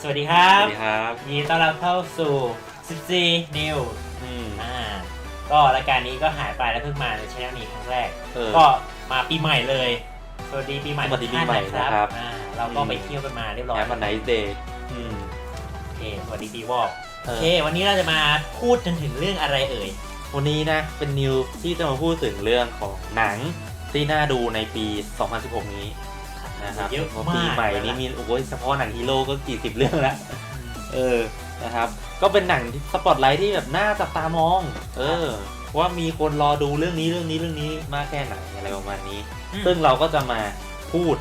สวัสดีครัสบวัสดีครับยินดีต้อนรับเข้าสู่ 14 New อืมอ่าก็รายการนี้ก็หายไปแล้วเพิ่งมาในช่องนี้ครั้งแรก เออ ก็มาปีใหม่เลย สวัสดีปีใหม่สวัสดีปีใหม่ทุกท่านะครับอ่าเราก็อืม ไปเที่ยวกันมาเรียบร้อยแอปวันไนท์เดย์อืมโอเคสวัสดีปีวอกเอโออเค วันนี้เราจะมาพูดกันถึงเรื่องอะไรเอ่ย วันนี้นะ เป็นนิวที่จะมาพูดถึงเรื่องของหนังที่น่าดูในปี 2016 นี้ นะครับเยอะเพราะมากปีใหม่นี้มีโอ้ยเฉพาะหนังฮีโร่ก็กี่สิบเรื่องแล้วเออนะครับ ก็เป็นหนังที่สปอตไลท์ที่แบบน่าจับตามอง เออ ว่ามีคนรอดูเรื่องนี้เรื่องนี้เรื่องนี้มากแค่ไหนอะไรประมาณนี้อืมซึ่งเราก็จะมาพูด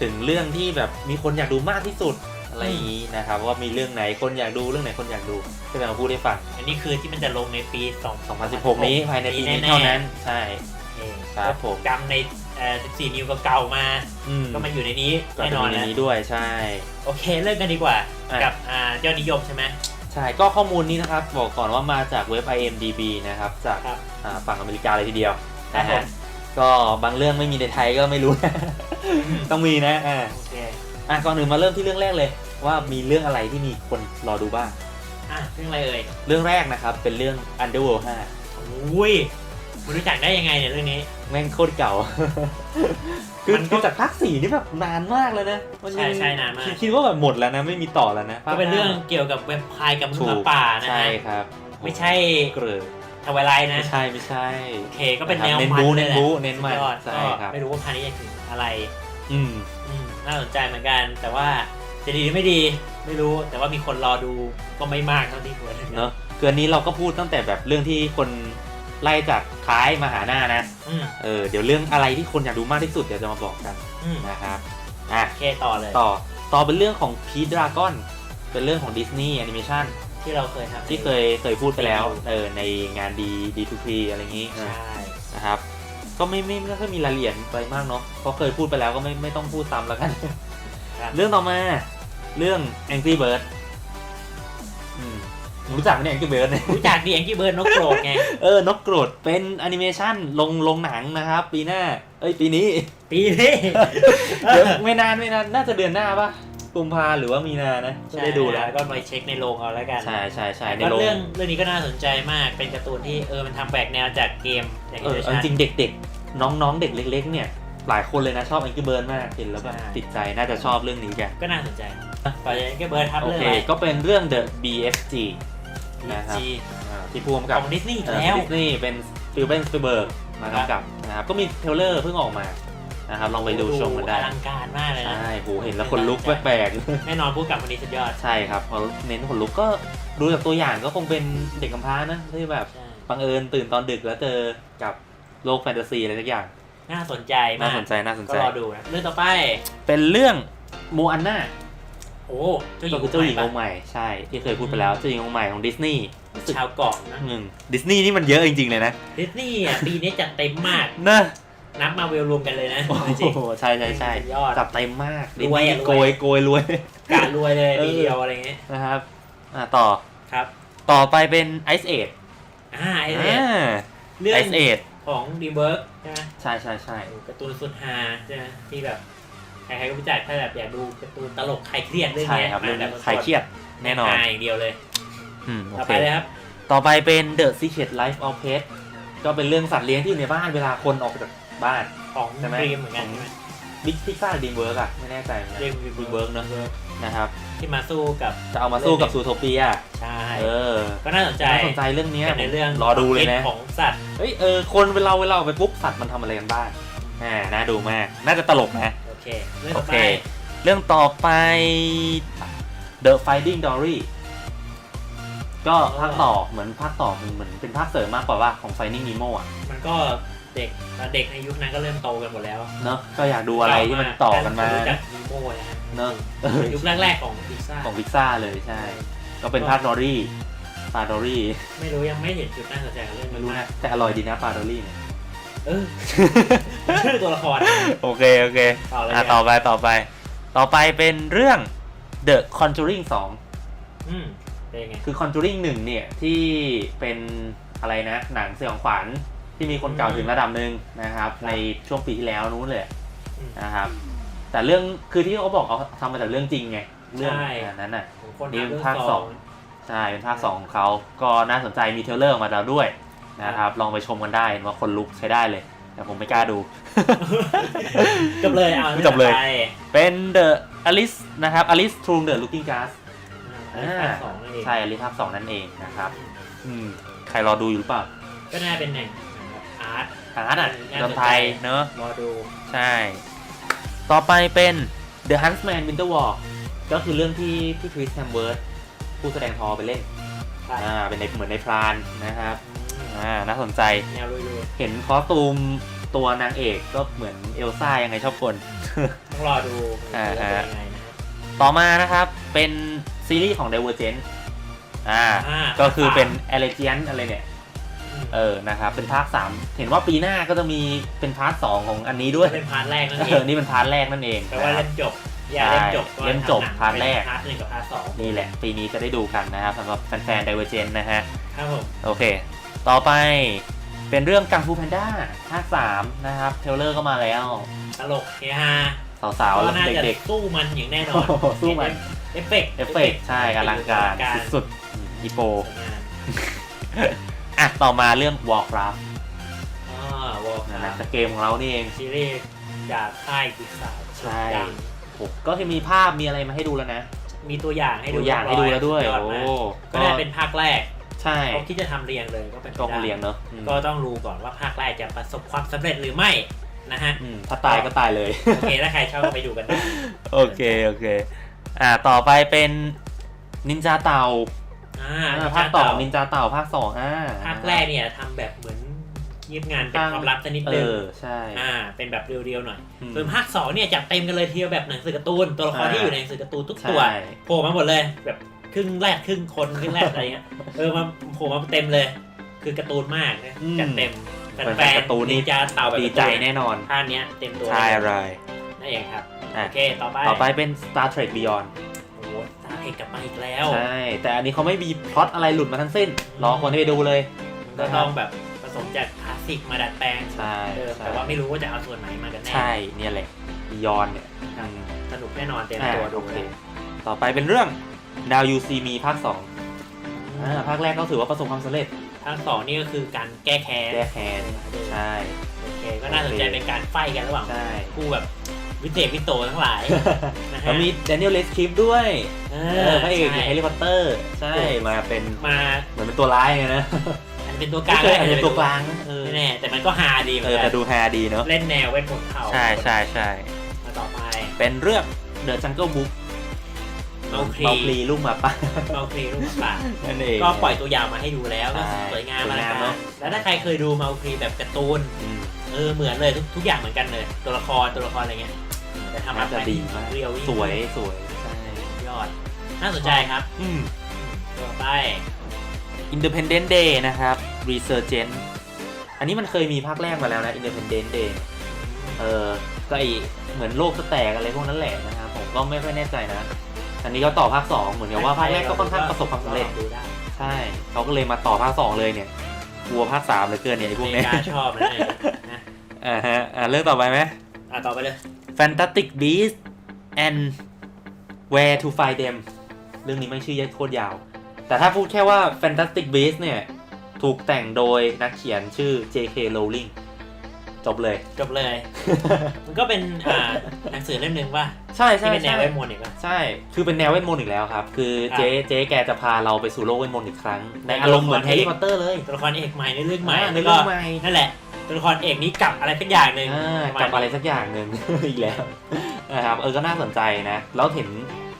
ถึงเรื่องที่แบบมีคนอยากดูมากที่สุดอะไรอย่างนี้นะครับ ว่ามีเรื่องไหนคนอยากดูเรื่องไหนคนอยากดูก็จะมาพูดให้ฟัง อันนี้คือที่มันจะลงในปี2 2016 นี้ภายในปีนี้เท่านั้น ใช่โอเคครับผมจำในเอ่อ14 นิ้วเก่าๆมา อืมก็มาอยู่ในนี้ก็แน่จะนอนมีในนะนี้ด้วยใช่ โอเคเริ่มกันดีกว่าอะ กับอ่ายอดนิยมใช่ไหม ใช่ก็ข้อมูลนี้นะครับ บอกก่อนว่ามาจากเว็บ IMDb นะครับ จากครับอ่าฝั่งอเมริกาเลยทีเดียวครับนะผฮะมก็บางเรื่องไม่มีในไทยก็ไม่รู้นะ ต้องมีนะอ่าโอเคอะก่อนอื่นมาเริ่มที่เรื่องแรกเลย ว่ามีเรื่องอะไรที่มีคนรอดูบ้าง อะเรื่องอะไรเอ่ยเรื่องแรกนะครับเป็นเรื่อง Underworld อุ้ย คุณรู้จักได้ยังไงเนี่ยเรื่องนี้5แม่งโคตรเก่า คือมันก็คือจากภาคสี่นี่แบบนานมากเลยนะมัยังใช่ใช่นานมาก คิดคิดว่าแบบหมดแล้วนะไม่มีต่อแล้วนะภาก็คเป็นเรื่องห้าเกี่ยวกับเว็บพายกับมนุษถูย์หกมาป่านะใช่ฮะครับไม่ใช่เกลือทวายไลท์นะ ไม่ใช่ไม่ใช่ โอเคก็เป็นแนวเน้นมันบู๊เลเน้ยนแหละบู๊เน้นมันสุดยอดใช่ก็ครับไม่รู้ว่าพานี้จะถึงอะไรอืม อืมน่าสนใจเหมือนกัน แต่ว่าจะดีหรือไม่ดี ไม่รู้แต่ว่ามีคนรอดูก็ไม่มากเท่าที่ควร เนอะคืออันนี้เราก็พูดตั้งแต่แบบเรื่องที่คน ไล่จากท้ายมาหาหน้านะอืมเออเดี๋ยวเรื่องอะไรที่คนอยากดูมากที่สุดเดี๋ยวจะมาบอกกันอืมนะครับอะโอเคต่อเลยต่อต่อเป็นเรื่องของพีดราก้อนเป็นเรื่องของดิสนีย์แอนิเมชันที่เราเคยทำที่เคยเคยพูดไปแล้วไปดูเออในงานดีดีทูพีอะไรอย่างงี้เอใช่อนะครับก็ไม่ไม่ไม่ค่อยมีรายละเอียดไปมากเนาะเพราะเคยพูดไปแล้วก็ไม่ไม่ต้องพูดซ้ำแล้วกันครับเรื่องต่อมาเรื่อง Angry Bird อืม รู้จักไหมเนี่ย Angry Bird เนี่ย รู้จักดีแองกี้เบิร์ดนกโกรธไง เออนกโกรธเป็นแอนิเมชันลงลงหนังนะครับ ปีหน้า เอ้ยปีนี้ ปีนี้เดี๋ยวไม่นานไม่นานน่าจะเดือนหน้าปะกุมภาหรือว่ามีนานะไม่ได้ดูแล้วก็ไปเช็คในโรงเอาแล้วกัน ใช่ใช่ใช่ในก็โรงเรื่องเรื่องนี้ก็น่าสนใจมากเป็นการ์ตูนที่เออมันทำแบกแนวจากเกมอย่างเออนี้เอาจริงๆเด็กๆ น้องๆเด็กเล็ก ๆ เนี่ยหลายคนเลยนะชอบ Angry Bird มากเห็นแล้วแบบติดใจน่าจะชอบเรื่องนี้กันก็น่าสนใจต่อจากแองกี้เบิร์ดครับโอเรื่องเคอะไรก็เป็นเรื่อง The BFG นะครับ จีอ่าที่พูดขกับองดิสนีย์เอ่อแล้ว ดิสนีย์เป็นฟิลเบนสเบิร์กมากำกับนะครับก็มีเทรลเลอร์เพิ่งออกมานะครับลองไปดูชมกันได้ อลังการมากเลยนะ ใช่โหเห็นแล้วคนลุกแปลกๆแน่นอนผู้กำกับคนนี้สุดยอดใช่ครับพอเน้นขนลุกก็ดูจากตัวอย่างก็คงเป็นเด็กกำพร้านะที่แบบใช่ บังเอิญตื่นตอนดึกแล้วเจอกับโลกแฟนตาซีอะไรสักอย่าง น่าสนใจมาน่าก สนใจน่าสนก็ใจ รอดูนะ เรื่องต่อไปเป็นเรื่องโมอันนา โอ้เจ้าหญิก็งคือเจ้าหญิงปะองค์ใหม่ใช่ที่เคยพูดไปแล้วเจ้าหญิงองค์ใหม่ของดิสนีย์ชาวเกาะนะดิสนีย์นี่มันเยอะจริงๆเลยนะดิสนีย์อะปีนี้จัดเต็มมากเนอะนับมาเวลรวมกันเลยนะโอ้จริง โหใช่ใช่ใช่สุดยอดจัดเต็มมากรวยอะดิสนีรวยโกยโกยรวยๆการรวยเลยเออ ปีเดียวอะไรเงี้ยนะครับอะต่อครับต่อไปเป็น Ice Age อ่าไอเรื่องอ่าเรื่อง Ice Age ของดีเวิร์กใช่ไหมใช่ใช่ใช่ การ์ตูนสุดฮาใช่ไหมที่แบบใครๆก็รู้จักถ้าแบบอยากดูการ์ตูนตลกใครเครียดเรื่องใช่เนี้ยครับมาเรื่องแบนี้บใครเครียดแน่นอนฮาอย่างเดียวเลยอืมโอต่อเค ไปเลยครับ ต่อไปเป็น The Secret Life of Pets ก็เป็นเรื่องสัตว์เลี้ยงที่อยู่ในบ้านเวลาคนออกจากบ้าน ของใช่ไหม ดรีมเหมือนกันใช่ไหมบิ๊กพิซซ่าดีมเวิร์กอะไม่แน่ใจเหมือนกันเรียกดีมเวิร์กเนอะนะครับ ที่มาสู้กับจะเอามาสู้กับซูโทเปีย ใช่เออก็น่าสนใจน่าสนใจเรื่องเนี้ยเป็นในเรื่องรอดูเลยนะ ของสัตว์เฮ้ยเออคนเวลาเวลาออกไปปุ๊บสัตว์มันทำอะไรกันบ้างอ่าน่าดูมาก น่าจะตลกนะโอ เคเรื่องโอต่อเค ไปเรื่องต่อไป The Finding Dory ก็ภาคต่อเหมือนภาคต่อเหมือนเป็นภาคเสริมมากกว่าว่าของ Finding Nemo อะมันก็เด็กเด็กในยุคนั้นก็เริ่มโตกันหมดแล้วเนอะก็อยากดูอะไรที่มันต่อกันมารู้จักนีโม่นะฮะเนอะเออยุคแรกๆของพิซซ่าของพิซซ่าเลยใช่ ก็เป็นภาคดอรี่ปลาดอรี่ไม่รู้ยังไม่เห็นจุดน่าสนใจของเรื่องไม่รู้นะ แต่อร่อยดีนะปลาดอรี่เนี่ย เออ ชื่อตัวละคร โอเค โอเคต่อเลยอะครับต่อไปต่อไป ต่อไปเป็นเรื่อง The Conjuring อืมเป็นยังไง2คือ Conjuring 1 เนี่ย ที่เป็นอะไรนะ หนังสยองขวัญที่มีคนเก่าถึงระดับหนึ่งนะครับ ในช่วงปีที่แล้วนู้นเลยอืมนะครับ แต่เรื่องคือที่เขาบอกเขาทำมาจากเรื่องจริงไง เรื่องใช่ อันนั้นน่ะ ของคนนี่หาเรื่องภาคสสอองงใช่ เป็นภาคสองของเขาก็น่าสนใจมีเทรลเลอร์ออกมาแล้วด้วย นะครับ ลองไปชมกันได้เห็นว่าคนลุกใช้ได้เลย แต่ผมไม่กล้าดู จบเลยเอาจบเลยไปเป็น The Alice นะครับ Alice Through the Looking Glass อ่าภาคสองนั่นเองใช่ Alice ภาคสองนั่นเองนะครับอืมใครรอดูอยู่หรือเปล่า ก็น่าเป็นหนังแบบอาร์ตอาร์ตอะน่าดสนนไทใจยเนอะรอดู ใช่ ต่อไปเป็น The Huntsman Winter War ก็คือเรื่องที่พี่คริสแฮมเวิร์ดผู้แสดงทอไปเล่นใช่อ่า เป็นในเหมือนในพรานนะครับ อืมอ่าน่าสนใจ แนวลุยเห็นคอสตูมตัวนางเอกก็เหมือนเอลซ่ายังไงชอบคน ๆต้องรอดูอ่าว่าจะฮะเป็นยังไงนะฮะ ต่อมานะครับ เป็นซีรีส์ของ Divergent อ่า อ่า ก็คือเป็นภาค a l l e g i a n อะไรเนี่ยอืมเออ นะครับ เป็นภาค 3 เห็นว่าปีหน้าก็จะมีเป็นพาร์ท 2 ของอันนี้ด้วย เป็นพาร์ทแรกนั่นเอเออ งนี่เป็นพาร์ทแรกนั่นเองแปลว่านะครัเล่บ มจบ อย่าเล่มจบใช่เล่มจบทำหนังพาร์ทแรกเป็นพาร์ทหนึ่งกับพาร์ทสองนี่แหละ ปีนี้จะได้ดูกันนะครับสำหรับแฟนๆ Divergent นะฮะ ครับผม โอเค ต่อไปเป็นเรื่องกังฟูแพนด้าภาค3นะครับเทรลเลอร์ก็มาแล้วตลกเฮฮาสาวก็ๆน่าจะเด็กสู้มันอย่างแน่นอนโอ้โหสู้มันเอฟเฟกต์ๆเอฟเฟกต์ใช่อลังการการสุดๆอืมอีโปสวยงามอะต่อมาเรื่อง Warcraft อ่าวอลนะนะแต่เกมของเรานี่เอง ซีรีส์จากค่ายกิกสาวใช่ ดังโอ้ก็จะมีภาพมีอะไรมาให้ดูแล้วนะมีตัวอย่างให้ดูตัวอย่างให้ดูแล้วด้วยเรีบร้อโอ้มากก็ น่าเป็นภาคแรก ใช่เขาคิดจะทำเรียงเลยก็เป็นก็คงเรียงเนอะอืมก็ต้องรู้ก่อนว่าภาคแรกจะประสบความสำเร็จหรือไม่นะฮะอืมถ้าตายก็ตายเลย โอเค ถ้าใครชอบก็ไปดูกันได้โอเคโอเค อ่าต่อไปเป็นนินจาเต่าอ่าอ่าภาคต่อของนินจาเต่าภาคสองอ่าภาคแรกเนี่ยทำแบบเหมือนเงียบงานเป็นตั้งความลับสักนิดเอนึงอใช่อ่าเป็นแบบเรียวๆหน่อยอืมส่วนภาคสองเนี่ยจัดเต็มกันเลยทีเดียวแบบหนังสือการ์ตูนตัวละครอ่าที่อยู่ในหนังสือการ์ตูนทุกตัวใช่โผล่มาหมดเลยแบบ ครึ่งแรกครึ่งคนครึ่งแรกอะไรเงี้ยเออมาโผล่มาเต็มเลย คือการ์ตูนมากนะอืม จัดเต็มเป็นแฟแฟนนการ์ตูนๆนี่นินจาเต่าแบบดีการ์ตูนใจแน่นอนภาคเนี้ยเต็มตัวใช่อะไร นั่นเองครับอะ โอเคต่อไปต่อไปเป็น Star Trek Beyond โอ้โหตาเอกกลับมาอีกแล้ว ใช่ แต่อันนี้เขาไม่มีพล็อตอะไรหลุดมาทั้งสิ้น รอคนที่ไปดูเลย ก็ต้องแบบผสมจากคลาสสิกมาดัดแปลงใช่เออใช่แต่ว่าไม่รู้ว่าจะเอาส่วนไหนมากันแน่ใช่เนี่ยแหละ Beyond เนี่ยอืมสนุกแน่นอนเต็มอ่าตัวดูโอเค เลยต่อไปเป็นเรื่อง Now You See Me ภาค2อ่าภาคแรกก็ถือว่าประสบความสำเร็จภาคสองนี่ก็คือการแก้แค้นแก้แค้นใช่โอเคก็น่าสนใจเป็นการไฟกันระหว่างใช่ผู้แบบวิเศษวิโตทั้งหลายนะฮะแล้วมี Daniel Radcliffe ด้วยเอเออพระเอกใช่แฮร์รี่พอตเตอร์ ใช่มาเป็นมาเหมือนเป็นตัวร้ายไงนะอันเป็นตัวกลางไม่เคยอาจจะเป็นตัวกลางนะเออไม่แน่แต่มันก็ฮาดีเหมืเออนอกัแต่นดูฮาดีเนาะเล่นแนวเวทมนต์เข่าใช่ใช่ใช่มาต่อไปเป็นเรื่อง The Jungle Book เมาครีเมาคลีลูกหมาป่าเมาครีลูกหมาป่านั่นเอง ก็ปล่อยตัวอย่างมาให้ดูแล้วก็ใช่สวยงามสวยงามอลัเนอะแล้วถ้าใครเคยดูเมาครีแบบการ์ตูนอืมเออเหมือนเลยทุกทุกอย่างเหมือนกันเลยตัวละครตัวละครอะไรเงี้ยแต่ทำน่ามาจะดีมากเรียวยิ่งสวยสวยใช่ยอดน่าสนใจครับอืมต่อไป Independent Day นะครับ Resurgent อันนี้มันเคยมีภาคแรกมาแล้วนะ Independent Day เออก็ไอเหมือนโลกจะแตกอะไรพวกนั้นแหละนะครับ ผมก็ไม่ค่อยแน่ใจนะ อันนี้ก็ต่อภาค2เหมือนกับว่าภาคแรกก็ค่อนข้างประสบความสำเร็จดูได้ใช่เขาก็เลยมาต่อภาค2เลยเนี่ยกลัวภาค3เหลือเกินเนี่ยไอพวกอเมเนี้ริยกาชอบนะเนี่ยนะอ่าฮะอ่าเรื่องต่อไปไหมอะต่อไปเลย Fantastic Beasts and Where to Find Them เรื่องนี้ไม่ชื่อโคตรยาว แต่ถ้าพูดแค่ว่า Fantastic Beasts เนี่ย ถูกแต่งโดยนักเขียนชื่อ J.K. Rowling จบเลย จบเลย มันก็เป็นอ่าหนังสือเล่มหนึ่งว่าใช่ใช่ที่เป็นแนใช่วเวทมนต์อีกว่าใช่ คือเป็นแนวเวทมนต์อีกแล้วครับ คือครับเจ๊เจ๊แกจะพาเราไปสู่โลกเวทมนต์อีกครั้ง ในในอารมณ์เหมือนตัวละครแฮร์รี่พอตเตอร์เลย ตัวละครเอกใหม่ในเรื่องใหม่อ่าในแล้วเรื่ก็องใหม่ นั่นแหละ ตัวละครเอกนี้กลับอะไรสักอย่างหนึ่งอ่าปมาณกับอะไรสักอย่างหนึ่งอีกแล้วนะครับ เออ ก็น่าสนใจนะ แล้วเห็น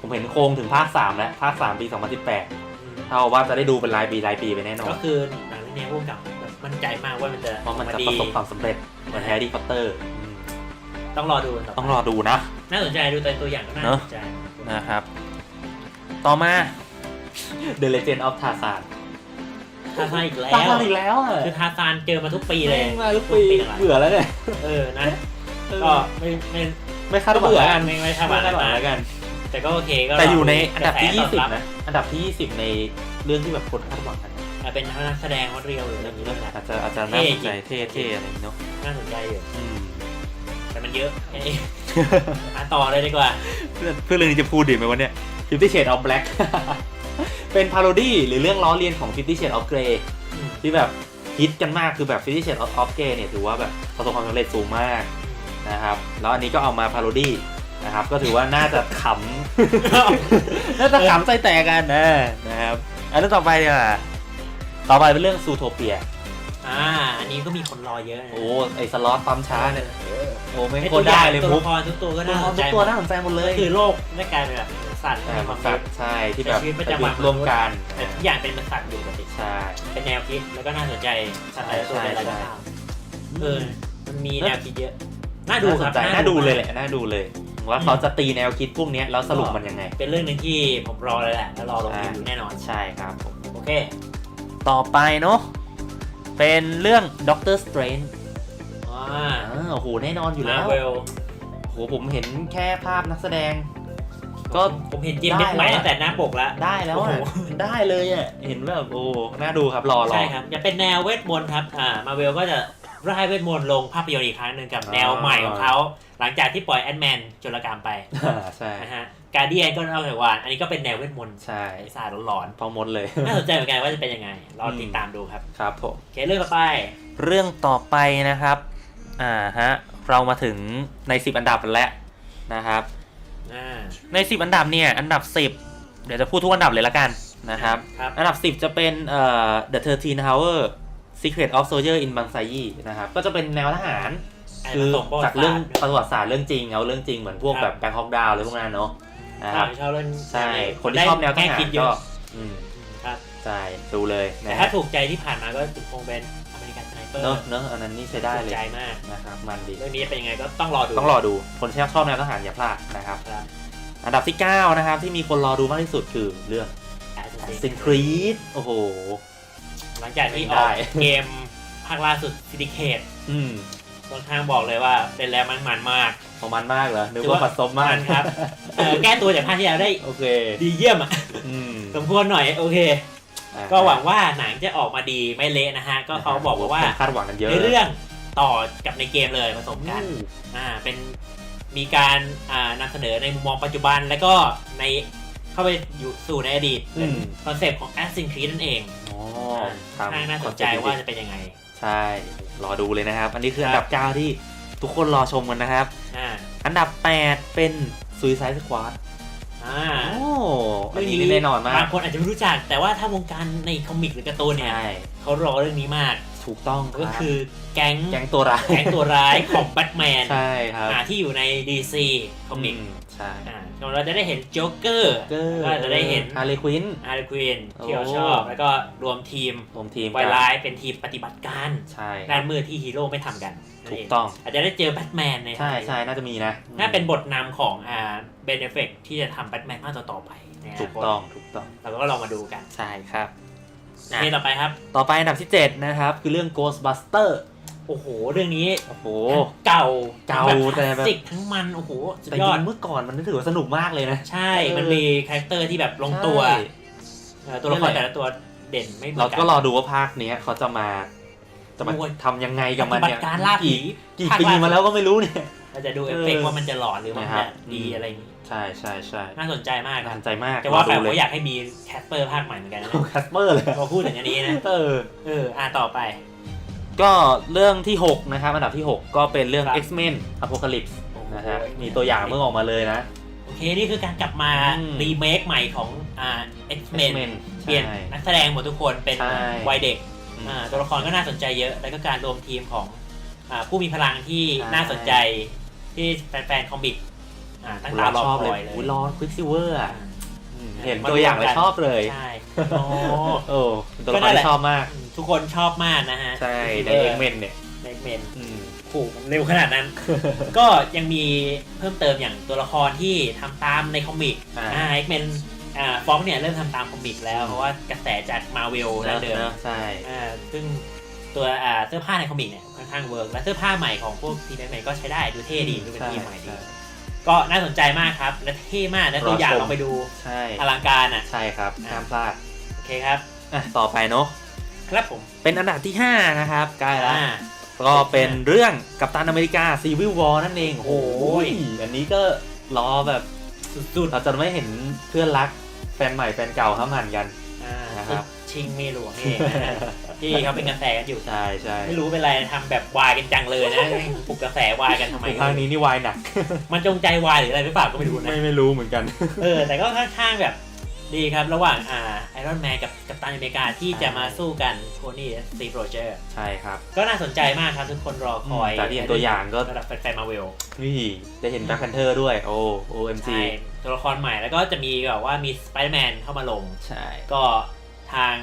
ผมเห็นโครงถึงภาค3แล้วภาค3ปี 2018อืมเท่าว่าจะได้ดูเป็นรายปีรายปีไปแน่นอน ก็คือหนังเรื่องนี้ร่วมกับแบบ มั่นใจมากว่ามันจะเพราะมันออกจะดีประสบความสำเร็จเหมือนแฮร์รี่พอตเตอร์ต้องรอดูต่อไปต้องรอดูนะ น่าสนใจดูแต่ตัวอย่างก็น่าเนอะสนใจนะครับ ต่อมา The Legend of Tarzan ทาซานอีกแล้ตาวอีกแล้วอะคือทาซานเจอมาทุกปีเลยแม่งมาทุกปีหลังๆเบื่อแล้วเนี่ยเออนะก็ไม่ไม่ไม่คาดหวังเบื่อแล้วกักันนไม่ไม่คาไม่ดหวังคาดหวังนะแล้วกัน แต่ก็โอเคก็แต่อยู่ในอันดับที่กระแสตอบรับ20 นะ อันดับที่ 20 ในเรื่องที่แบบคนคาดหวังกันอะ เป็นนักแสดงเขาเรียวหรืออะไรอย่างนี้ด้วยแหละอาจจะอาจจะน่าสนใจเท่ๆอะไรอย่างนี้เนาะน่าสนใจอยู่ อืมแต่มันเยอะแค่นี้อะต่อเลยดีกว่า เพื่อนเพื่อนเรื่องนี้จะพูดดีไหมวะเนี่ย Fifty Shades of Black เป็นพาโรดี้หรือเรื่องล้อเลียนของ Fifty Shades of Grey อืมที่แบบฮิตกันมากคือแบบ Fifty Shades of of Grey เนี่ยถือว่าแบบประสบความสำเร็จสูงมากนะครับ แล้วอันนี้ก็เอามาพาโรดี้นะครับ ก็ถือว่าน่าจะขำ น่าจะขำใจแตกกันนะนะครับ อันนั้นต่อไปเนี่ย ต่อไปเป็นเรื่องซูโทเปีย อ่า อันนี้ก็มีคนรอเยอะนะโอ้ไอสล็อตปั๊มช้าเนี่ยโอ้ไม่งไอ้โคตัวตรได้เลยตัวมุละกครทุกตัวก็ตัวน่าสนทุใจกตัวน่าสนใจหมดเลยคือโลกได้กลายเป็นแบบสัตว์ใช่มีความสัคิตดว์ใช่ที่แบบใช้ชีวิตประจำวัน ร่วมกันแต่ทุกอย่างเป็นสัตว์อยู่ปกติใช่ เป็นแนวคิดแล้วก็น่าสนใจสัตว์หลายตัวใช่เป็นอะไรก็ใช่ตามเออมันมีแนวคิดเยอะน่าดูน่าคสรันบใจน่าดูเลยแหมกละน่าดูเลยว่าเขาจะตีแนวคิดพวกเนี้ยแล้วสรุปมันยังไง เป็นเรื่องหนึ่งที่ผมรอเลยแหละแล้วรอลงทีดูแน่นอน ใช่ครับผม โอเค ต่อไปเนาะเป็นเรื่อง Doctor Strange อ่าอ่าโอ้โหแน่นอนอยู่มาแล้วเวลโอ้โหผมเห็นแค่ภาพนักแสดง ก็ผมเห็นเจมส์เม็ดใหม่ได้แล้วตั้งแต่หน้าปกแล้วได้แล้วโอ้อะโหได้เลยอะเห็นแบบโอ้น่าดูครับรอรอใช่ครับจะเป็นแนวเวทมนต์ครับอ่ามาเวลก็จะร่ายเวทมนต์ลงภาพยนตร์อีกครั้งหนึ่งกับอ่าแนวใหม่ของเขา หลังจากที่ปล่อยแอนแมนจุลกรรมไปอ่าใช่นะฮะ การเดียนก็นอกจากวาน อันนี้ก็เป็นแนวเวทมนต์ใช่ไอ้สายหลอนพอมดเลยๆน่าสนใจเหมือนกันว่าจะเป็นยังไง รอติดตามดูครับ ครับผมโอเคเรื่องต่อไป เรื่องต่อไปนะครับ อ่าฮะ เรามาถึงใน 10 อันดับแล้วนะครับอ่าใน 10 อันดับเนี่ย อันดับ 10 เดี๋ยวจะพูดทุกอันดับเลยละกันนะครับครับ อันดับ 10 จะเป็นเอ่อ The 13 Hour Secret of Soldier in Banzai นะครับ ก็จะเป็นแนวทหารคือผสมประวัจากติเรื่องศาสตประวัติศาสตร์เรื่องจริงเอาเรื่องจริงเหมือนพวกครับแบบแบงคอกดาวอะไรพวกนั้นเนาะ นะคครัรับบชอบเล่นใช่ คนที่ชอบแนวทง่หารคิดเยก็อะอืมครับ ใช่ดูเลยแต่นะถ้าฮะถูกใจที่ผ่านมาก็คงเป็นอเมริกันสไนเปอร์เนอะเนอะอันนั้นนี่ใช้ได้ถูเลกยใจมากนะครับมันดี เรื่องนี้เป็นยังไงก็ต้องรอดูต้องรอดูคนที่ชอบแนวทหารอย่าพลาดนะครับ ครับอันดับที่ 9 นะครับ ที่มีคนรอดูมากที่สุดคือเรื่อง Assassin's Creed โอ้โห หลังจากที่อได้อกเกมภาคล่าสุดซิ n ิเคตอืม ค่อนข้างบอกเลยว่าเป็นแล้วมันมันมาก ของมันมากเหรอนึกถือว่าว่าปัดซบมากมันครับเออแก้ตัวจากภาคที่แล้วได้โอเค ดีเยี่ยมอะอืมสมควรหน่อยโอเคอะก็หวังว่าหนังจะออกมาดีไม่เละนะฮะ ก็เขาบอกว่าคนคาดหวังกันเยอะในเรื่องต่อกับในเกมเลยผสมกันอืมอ่าเป็นมีการอ่านำเสนอในมุมมองปัจจุบันแล้วก็ในเข้าไปอยู่สู่ในอดีตเป็นคอนเซปต์ของ Assassin's Creed นั่นเองอ๋ออ่าครับน่าสนใจว่าจะเป็นยังไง ใช่ รอดูเลยนะครับ อันนี้คือครัอับนดับ9ที่ ทุกคนรอชมกันนะครับ อ่าอันดับ 8 เป็น Suicide Squad อ่าโอ้อันนี้แน่นอนมาบากงคนอาจจะไม่รู้จัก แต่ว่าถ้าวงการในคอมิกหรือการ์ตูนเนี่ย ใช่ เขารอเรื่องนี้มาก ถูกต้องคก็รับคือแก๊งแก๊งตัวร้ายแก๊งตัวร้ายของแบทแมนใช่ครับอ่าที่อยู่ใน DC คอมิกอืใช่อ่าเราจะได้เห็นโจ๊กเกอร์เกอร์ก็จะได้เห็นฮาร์เลควิน อาร์ควีนโอ้ที่เราชอบ แล้วก็รวมทีมรวมทีมไวกันร้ายเป็นทีมปฏิบัติการใช่ด้านมือที่ฮีโร่ไม่ทำกันนั่นถูเกต้อง อาจจะได้เจอแบทแมนในใช่ใช่น่าจะมีนะน่าเป็นบทนำของอ่าเบนเอฟเฟกที่จะทำแบทแมนภาคต่อๆไปในนาคถูกต้องถูกต้อง เราก็ลองมาดูกัน ใช่ครับ โอเคต่อไปครับ ต่อไปอันดับที่ 7 นะครับ คือเรื่อง Ghostbuster โอ้โห เรื่องนี้ โอ้โห เก่าเก่าแบบแต่คลาสแบบสิกทั้งมัน โอ้โห สุดแต่ยจอริดงเมื่อก่อนมันถือว่าสนุกมากเลยนะ ใช่เออมันมีคาแรคเตอร์ที่แบบลงตัวใช่เออตัวละคนั่รนแหละแต่ละตัวเด่นไม่เหมือนเรากันก็รอดูว่าภาคเนี้ยเขาจะมา จะมาโอ้ยทำยังไงกับมันปฏิเนี่ยบัติการล่าผีกี่ภาคปีล่สุดมาแล้วก็ไม่รู้เนี่ยเราจะดูเอฟเฟกต์เออว่ามันจะหลอนหรือมันนะครัจะบดีอืมอะไรอย่างนี้ ใช่ใช่ใช่น่าสนใจมากคน่ารับสนใจมากแต่ว่าแปลรอดูว่าอยากให้มีแคสเปอร์ภาคใหม่เหมือนกันนะแคสเปอร์เลยพอพูดถึงอันนี้นะ เออ เออ อะต่อไป ก็เรื่องที่ 6 นะครับ อันดับที่ 6 ก็เป็นเรื่อง ครับ X-Men Apocalypse โอ้โหนะฮะ มีตัวอย่างเมื่อออกมาเลยนะ โอเค นี่คือการกลับมาอืม รีเมคใหม่ของอ่า X-Men X-Men เปลี่ยนใช่ นักแสดงหมดทุกคนเป็นใช่ วัยเด็กอืมอ่าตัวละครก็น่าสนใจเยอะ แล้วก็การรวมทีมของอ่าผู้มีพลังที่ใช่ น่าสนใจที่แฟนๆคอมิก อ่าตั้งตารอชอบคเลอยยเลยอุ้ยรอควิกซิเวอร์อ่าอะอืมเห็นตัวอย่างแล้วชอบเลยใช่โอ้ โอ้เป็นตัวละคก็นั่รนแหละ ที่ชอบมาก ทุกคนชอบมากนะฮะใช่ในเอ X-Men เนี่ยใน X-Men อืมโอ้โหเร็วขนาดนั้น ก็ยังมีเพิ่มเติมอย่างตัวละครที่ทำตามในคอมิกอ่า อ่า X-Men อ่าฟ็อกเนี่ยเริ่มทำตามคอมิกแล้วอืมเพราะว่ากระแสจากมาเวลเนนั่อะนเดิมเนอะใช่อ่าซึ่งตัวอ่าเสื้อผ้าในคอมิกเนี่ยค่อนข้างเวิร์กและเสื้อผ้าใหม่ของพวกทีมแมนก็ใช้ได้ดูเท่ดีดูเป็นทีมใหม่ดี ก็น่าสนใจมากครับ และเท่มากและตัวอย่างรอชมลองไปดูใช่อลังการอะใช่ครับอะห้ามพลาดโอเคครับอะต่อไปเนาะครับผมเป็นอันดับที่ 5 นะครับใกล้แล้วอ่าก็เป็นเรื่องกัปตันอเมริกาซีวิลวอร์นั่นเองโอ้โหโอ้ยอันนี้ก็รอแบบสุดเราจะไม่เห็นเพื่อนรักแฟนใหม่แฟนเก่าห้ามหันกันๆอ่านะครับชิงเมหลวงเองนะฮะ ที่เขาเป็นกระแสกันอยู่ใช่ใช่ไม่รู้เป็นไรทำแบบวายกันจังเลยนะปลุกกระแสวายกันทำไมภาคนี้นี่วายหนัก มันจงใจวายหรืออะไรหรือเปล่าก็ไม่รู้นะไม่ไม่รู้เหมือนกัน เออ แต่ก็ค่อนข้างแบบดีครับ ระหว่างอ่าไอรอนแมนกับกัปตันอเมริกาที่จะมาสู้กันโทนี่สตีฟโรเจอร์ใช่ครับ ก็น่าสนใจมากครับ ทุกคนรอคอยจากที่เห็นตัวอย่างก็ระดับแฟนๆมาเวลนี่ได้เห็นแบ็คแพนเทอร์ด้วย โอ้ OMG ใช่ตัวละครใหม่แล้วก็จะมีแบบว่ามีสไปเดอร์แมนเข้ามาลง ใช่ ก็ทาง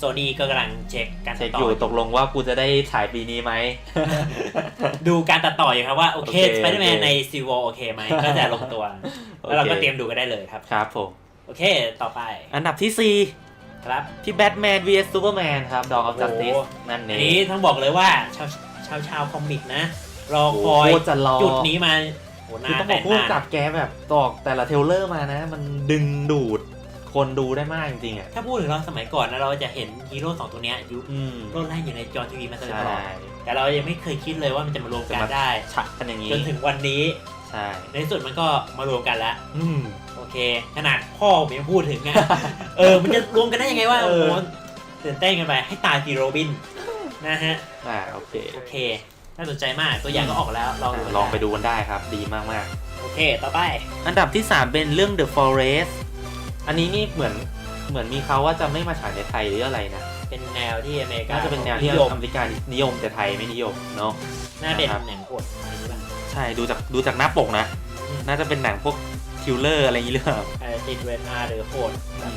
โซนี่ก็กำลังเช็คการเช็ตัคดต่อยู่ตกลงว่ากูจะได้ฉายปีนี้ไหม ดูการตัดต่ออยู่ครับว่า โอเคโอเคสไปเดอร์แมนโอเคในซีวอลโอเคไหมก็จะลงตัวแล้วเราก็เตรียมดูกันได้เลยครับ ครับผม โอเคต่อไปอันดับที่ครับ4ที่แบทแมน vs ซูเปอร์แมนครับ Dawn of โอ้โห Justice นั่นเออันงนี้ต้องบอกเลยว่าชาวชาวชาวคอมิกนะ รอโอ้คอยโคตรจะรอจุดนี้มาโหคือต้นาอนงบอกพูดนานกับแกแบบตอกแต่ละเทรลเลอร์มานะ มันดึงดูด คนดูได้มากจริงๆอะ ถ้าพูดถึงเราสมัยก่อนนะเราจะเห็นฮีโร่สองตัวเนี้ยยุคอืมโลดแล่นอยู่ในจอทีวีมาตลใช่อดแต่เรายังไม่เคยคิดเลยว่ามันจะมารวมกันจะมา ได้ ฉะกันอย่างนี้ จนถึงวันนี้ใช่ ในที่สุดมันก็มารวมกันแล้ว อืม โอเค ขนาดพ่อผมยังพูดถึงอะเออ มันจะรวมกันได้ยังไงวะเอโอ้อโหตื่นเต้นกันไป ให้ตายทีโรบิน นะฮะ อ่าโอเคโอเค น่าสนใจมาก ตัวอย่างก็ออกแล้ว ลองดูอะลองไปดูกันได้ครับ ดีมากโอเค ต่อไป ๆ อันดับที่ 3 เป็นเรื่อง The Forest อันนี้นี่เหมือนเหมือนมีเขาว่าจะไม่มาฉายในไทยหรืออะไรนะเป็นแนวที่อเมริกาน่าจะเป็นแนวที่นิยมอเมริกานิยมแต่ไทยไม่นิยมเนาะน่าเป็นนะครับหนังกดอะไรอย่างเงี้ยใช่ดูจากดูจากหน้าปกนะอืมน่าจะเป็นหนังพวกคิลเลอร์อะไรอย่างนี้หรือเปล่าอาจจะติดเรทอาร์หรือโหด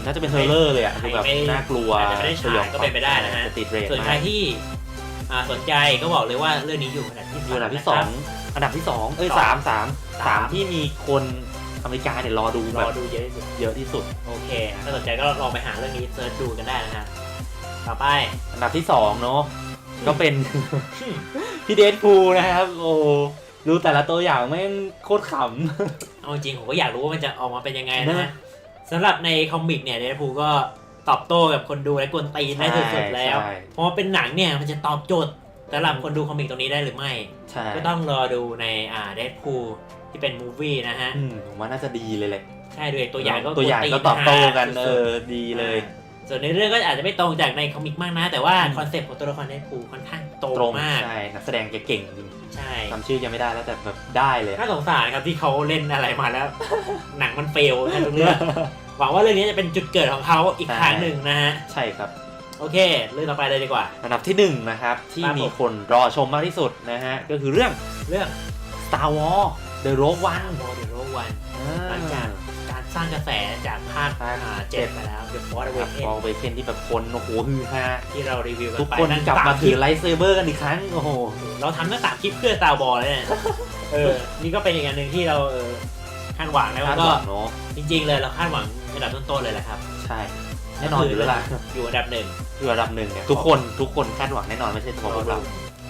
น่าจะเป็นเทรลเลอร์เลยอะคือแบบไม่น่ากลัวอาจจะไม่ได้ฉายก็เป็นไปได้นะฮะติดเรทส่วนใครมากที่อ่าสนใจก็บอกเลยว่าเรื่องนี้อยู่อันดับที่อยู่อันดับที่ะสคอรังอันดับที่สองเอ้ยสองสามสามสามสามที่มีคน อเมริกาเนี่ยรอดูรแบอบดูเยอะที่สุด เยอะที่สุด โอเค ถ้าสนใจก็ลองไปหาเรื่องนี้เซิร์ชดูกันได้นะฮะ ต่อไป อันดับที่สองเนาะก็เป็น พี่เดนพูลนะครับ โอ้ดูแต่ละตัวอย่างแม่งโคตรข เอาจริงผมก็อยากรู้ว่ามันจะออกมาเป็นยังไงนะนะฮะสำหรับในคอมิกเนี่ยเดนพูก็ตอบโต้กับคนดูและกวนตีนได้ใช่สุดๆแล้ว ใช่เพราะว่าเป็นหนังเนี่ยมันจะตอบโจทย์สำหรับคนดูคอมิกตรงนี้ได้หรือไม่ำใช่ก็ต้องรอดูในอ่าเดนพู ที่เป็นมูฟวี่นะฮะ อืมผมว่าน่าจะดีเลยแหละใช่ด้วยตัวอย่างก็ตัวอย่างนก็ตอบโต้กันสุดๆเออดีเลย ส่วนในเรื่องก็อาจจะไม่ตรงจากในคอมิกมากนะ แต่ว่าอืมคอนเซ็ปต์ของตัวละครเดนพูค่อนข้างตรงตรงมาก ใช่นักแสดงแกเก่งจริงใช่จำชื่อยังไม่ได้แล้วแต่แบบได้เลยน่าสงสารครับที่เขาเล่นอะไรมาแล้ว หนังมันเฟลนะทุกเรื่องหวังว่าเรื่องนี้จะเป็นจุดเกิดของเขาอีกใช่ครั้งหนึ่งนะฮะใช่ครับโอเค เรื่องต่อไปเลยดีกว่า อันดับที่หนึ่งนะครับ ที่ครับผมมีคนรอชมมากที่สุดนะฮะ ก็คือเรื่องเรื่อง Star Wars The Rogue One โมเดลโรวันอ่าหลังจากการสร้างกระแสจากภาคภาคอ่าเจ็ดมาแล้ว The Force ครับ Awakens มองไปเคนที่แบบคนโอ้โหฮือฮาที่เรารีวิวกันทุกไปคนนั่นกลับมาสถืคลิอปไลท์เซเบอร์กันอีกครั้งโอ้โหเราทำตั้งสามคลิปเพื่อ Star Wars เลยเนี่ยเออนี่ก็เป็นอีกอันหนึ่งที่เราเออคาดหวังแล้วคาดก็หวังเนาะจริง ๆ เลยเราคาดหวังอันดับต้นๆเลยแหละครับ ใช่แน่นอนอยู่แล้วล่ะอยู่อันดับหนึ่งอยู่ระดับหนึ่งเนี่ยทุกคนทุกคนคาดหวังแน่นอนไม่ใช่เฉพาะพวกเรา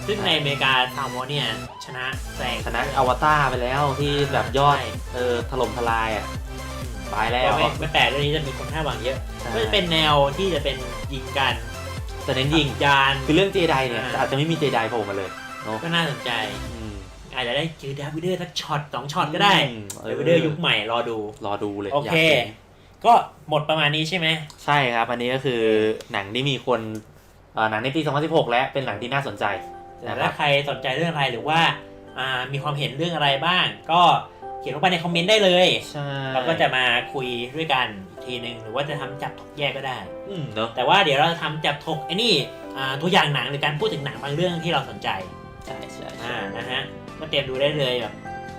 ซึ่งในอเมริกาซาวมอเนี่ยชนะแซงชนะอวตารไปแล้วที่แบบยอดใช่เออถล่มทลายอะตายแล้ก็วไม่ไม่แปลกเรื่องนี้จะมีคนคาดหวังเยอะใช่ก็จะเป็นแนวที่จะเป็นยิงกันแต่เน้นยิงยานคือเรื่องเจไดเนี่ยอ่าอาจจะไม่มีเจไดโผล่มาเลยเนาะก็น่าสนใจอืมอาจจะได้เจอดาวิเดอร์สักช็อตสองช็อตก็ได้อืมดาวิเดอร์ยุคใหม่รอดูรอดูเลยโอเคยากห็นก็หมดประมาณนี้ใช่ไหมใช่ครับ อันนี้ก็คือหนังที่มีคนเอ่อหนังในปี 2016 และเป็นหนังที่น่าสนใจ แต่นะคถ้ารับใครสนใจเรื่องอะไรหรือว่าอ่ามีความเห็นเรื่องอะไรบ้าง ก็เขียนลงไปในคอมเมนต์ได้เลยใช่เราก็จะมาคุยด้วยกันอีกทีหนึ่งหรือว่าจะทำจับถกแยกก็ได้อืมเนาะแต่ว่าเดี๋ยวเราจะทำจับถกไอ้นี่อ่าตัวอย่างหนังหรือการพูดถึงหนังบางเรื่องที่เราสนใจใช่ใช่ใช่อ่านะฮะก็เตรียมดูได้เลยแบบ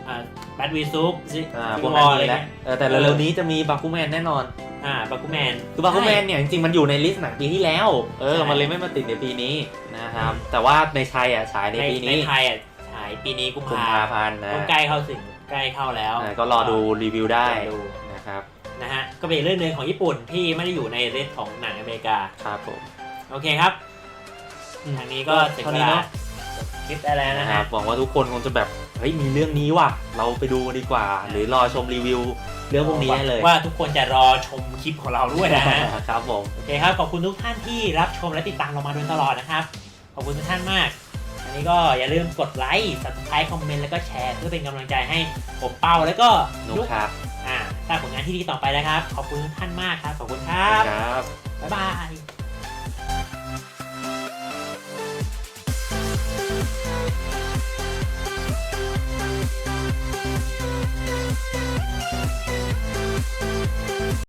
อ่าแบทวีซูปซิอ่าพววกอนั้นอะไรมีแล้วเงี้ยเออแต่เร็วๆนี้จะมีบาคูแมนแน่นอน อ่าบาคูแมนคือบาคูแมนเนี่ยจริงๆมันอยู่ในลิสต์หนังปีที่แล้ว เออใช่มันเลยไม่มาติดในปีนี้นะครับ แต่ว่าในไทยอะฉายในในปีในนี้ไทยอะฉายปีนี้กุมกุมภาภาพันธ์นะก็ใกล้เข้าถึงใกล้เข้าแล้วอ่าก็รอดูรีวิวได้รอดูนะครับนะฮะก็เป็นอีกเรื่องหนึ่งของญี่ปุ่นที่ไม่ได้อยู่ในลิสต์ของหนังอเมริกาครับผมโอเคครับอืมทางนี้ก็ถึงเท่าเวนี้ลาเนาะ คลิปได้แล้วนะนะคฮะ รับหวังว่าทุกคนคงจะแบบเฮ้ยมีเรื่องนี้ว่ะ เราไปดูกันดีกว่า หรือรอชมรีวิวเรื่องพวกนี้ได้เลยว่าทุกคนจะรอชมคลิปของเราด้วยนะฮะ ครับผม โอเคครับ ขอบคุณทุกท่านที่รับชมและติดตามเรามาโดยตลอดนะครับ ขอบคุณทุกท่านมาก อันนี้ก็อย่าลืมกดไลค์ subscribe คอมเมนต์ แล้วก็แชร์ เพื่อเป็นกำลังใจให้ผมเป้าแล้วก็นุกครับอ่าสร้างผลงานที่ดีต่อไปนะครับ ขอบคุณทุกท่านมากครับ ขอบคุณ